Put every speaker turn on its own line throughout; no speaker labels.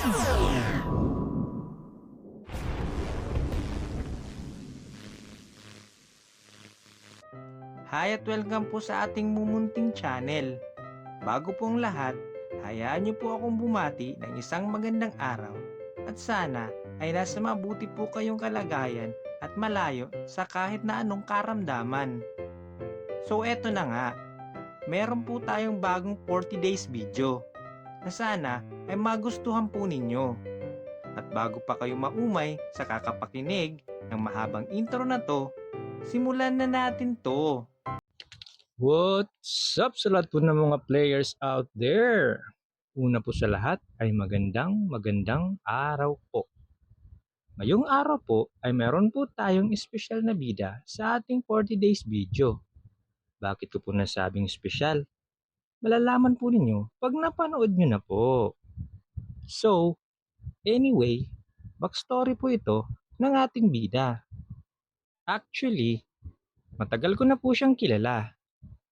Hi at welcome po sa ating mumunting channel. Bago pong lahat, hayaan niyo po akong bumati ng isang magandang araw at sana ay nasa mabuti po kayong kalagayan at malayo sa kahit na anong karamdaman. So eto na nga, meron po tayong bagong 40 days video na sana ay magustuhan po ninyo. At bago pa kayo maumay sa kakapakinig ng mahabang intro na to, simulan na natin to.
What's up sa lahat po ng mga players out there? Una po sa lahat ay magandang magandang araw po. Ngayong araw po ay meron po tayong espesyal na bida sa ating 40 days video. Bakit ko po nasabing espesyal? Malalaman po ninyo pag napanood nyo na po. So, anyway, backstory po ito ng ating bida. Actually, matagal ko na po siyang kilala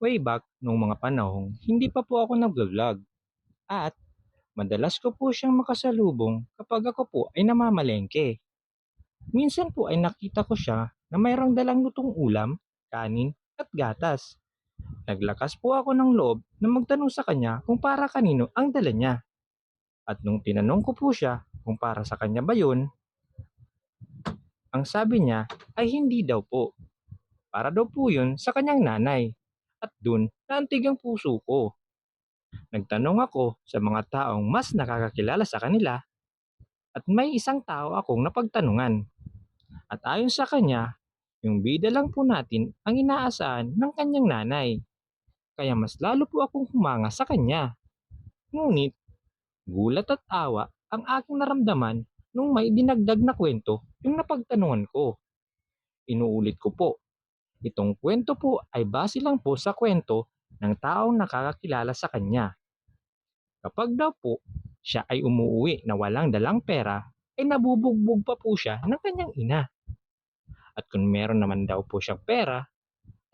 way back nung mga panahong hindi pa po ako nag-vlog. At madalas ko po siyang makasalubong kapag ako po ay namamalengke. Minsan po ay nakita ko siya na mayroong dalang lutong ulam, kanin at gatas. Naglakas po ako ng loob na magtanong sa kanya kung para kanino ang dala niya. At nung tinanong ko po siya kung para sa kanya ba yun, ang sabi niya ay hindi daw po. Para daw po yun sa kanyang nanay at dun naantig ang puso ko. Nagtanong ako sa mga taong mas nakakakilala sa kanila at may isang tao akong napagtanungan. At ayon sa kanya, yung bida lang po natin ang inaasahan ng kanyang nanay. Kaya mas lalo po akong humanga sa kanya. Ngunit, gulat at awa ang aking naramdaman nung may dinagdag na kwento yung napagtanungan ko. Inuulit ko po, Itong kwento po ay base lang po sa kwento ng taong nakakakilala sa kanya. Kapag daw po siya ay umuwi na walang dalang pera, ay nabubugbog pa po siya ng kanyang ina. At kung meron naman daw po siyang pera,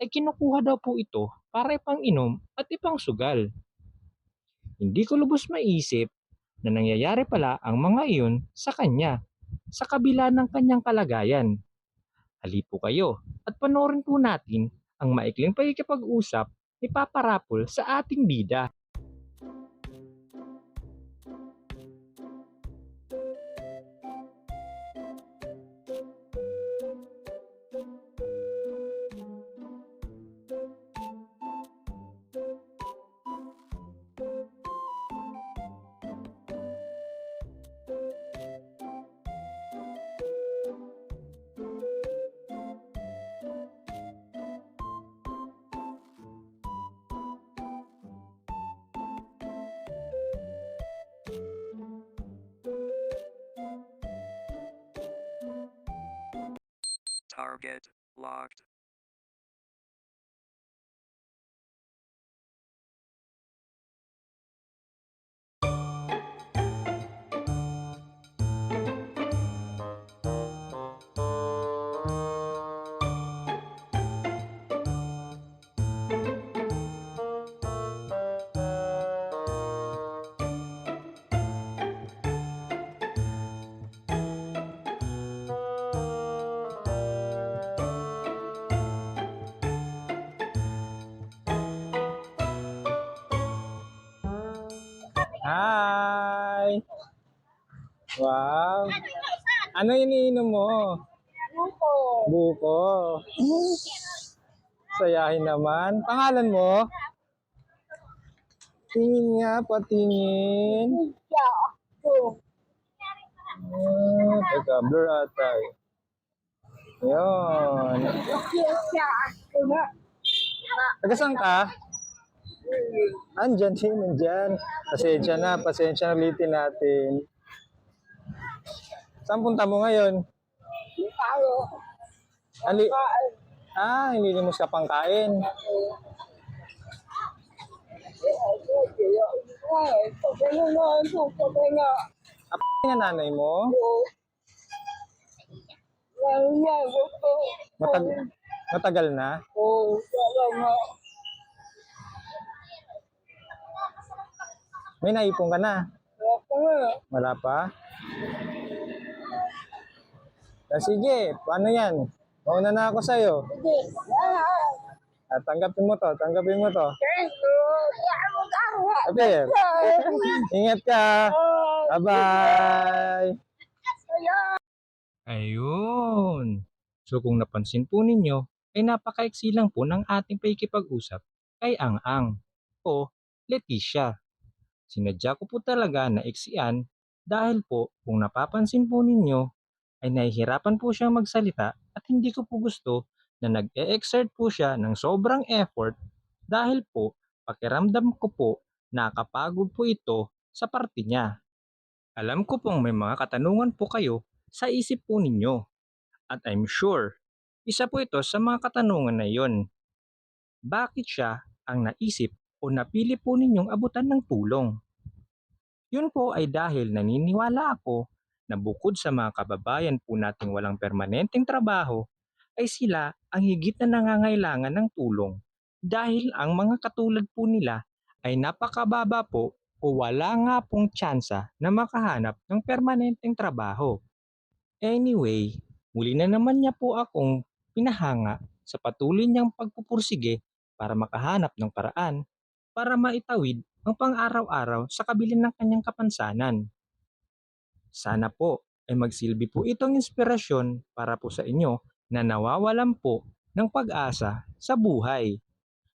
ay kinukuha daw po ito para ipang inom at ipang sugal. Hindi ko lubos maisip na nangyayari pala ang mga iyon sa kanya sa kabila ng kanyang kalagayan. Halipo kayo at panoorin po natin ang maikling pagkikipag-usap ni Papa Rapol sa ating bida.
Target locked.
Hi! Wow! Ano iniinom mo?
Buko.
Buko. Sayahin naman. Pangalan mo? Tingin nga, patingin. Ah, teka, blur ata eh. Yun. Taga saan ka? Andyan din, andyan. Pasensya na, pasensya na ulitin natin. Saan punta mo ngayon?
Tayo.
Ali ah, hindi mo ka pang kain.
Ay, sabi mo na.
Nanay mo? Matag matagal na?
Oo. Sabi
May naipon ka na?
Wala nga.
Wala pa? Ah, sige, paano yan? Mauna na ako sa'yo.
Sige. Ah,
tanggapin mo to, tanggapin mo to. Abir, ingat ka. Bye-bye. Ayun. So kung napansin po ninyo, ay napakaiksi lang po ng ating paikipag-usap kay Ang Ang o Leticia. Sinadya ko po talaga na iksian dahil po kung napapansin po ninyo ay nahihirapan po siyang magsalita at hindi ko po gusto na nag-e-exert po siya ng sobrang effort dahil po pakiramdam ko po nakapagod po ito sa parte niya. Alam ko pong may mga katanungan po kayo sa isip po ninyo. At I'm sure, isa po ito sa mga katanungan na iyon. Bakit siya ang naisip o napili po ninyong abutan ng tulong? Yun po ay dahil naniniwala ako na bukod sa mga kababayan po nating walang permanenteng trabaho, ay sila ang higit na nangangailangan ng tulong dahil ang mga katulad po nila ay napakababa po o wala nga pong tsansa na makahanap ng permanenteng trabaho. Anyway, muli na naman niya po akong pinahanga sa patuloy niyang pagpupursige para makahanap ng paraan para maitawid ang pang-araw-araw sa kabilin ng kanyang kapansanan. Sana po ay magsilbi po itong inspirasyon para po sa inyo na nawawalan po ng pag-asa sa buhay.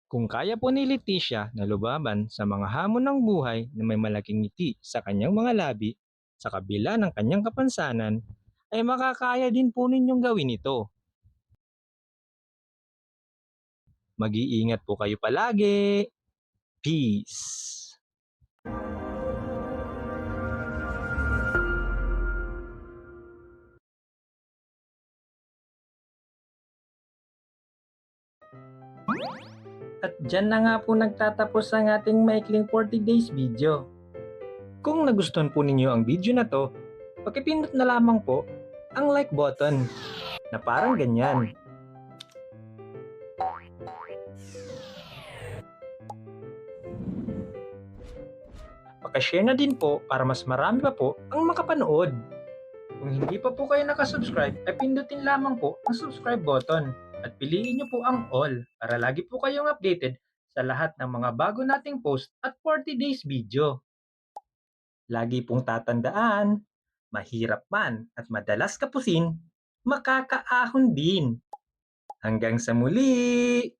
Kung kaya po ni Leticia na lubaban sa mga hamon ng buhay na may malaking ngiti sa kanyang mga labi sa kabila ng kanyang kapansanan, ay makakaya din po ninyong gawin ito. Mag-iingat po kayo palagi. Peace. At dyan na nga po nagtatapos ang ating maikling 40 days video. Kung nagustuhan po ninyo ang video na to, pakipindot na lamang po ang like button na parang ganyan. Pakashare na din po para mas marami pa po ang makapanood. Kung hindi pa po kayo nakasubscribe, ay pindutin lamang po ang subscribe button at piliin niyo po ang all para lagi po kayong updated sa lahat ng mga bago nating post at 40 days video. Lagi pong tatandaan, mahirap man at madalas kapusin, makakaahon din. Hanggang sa muli!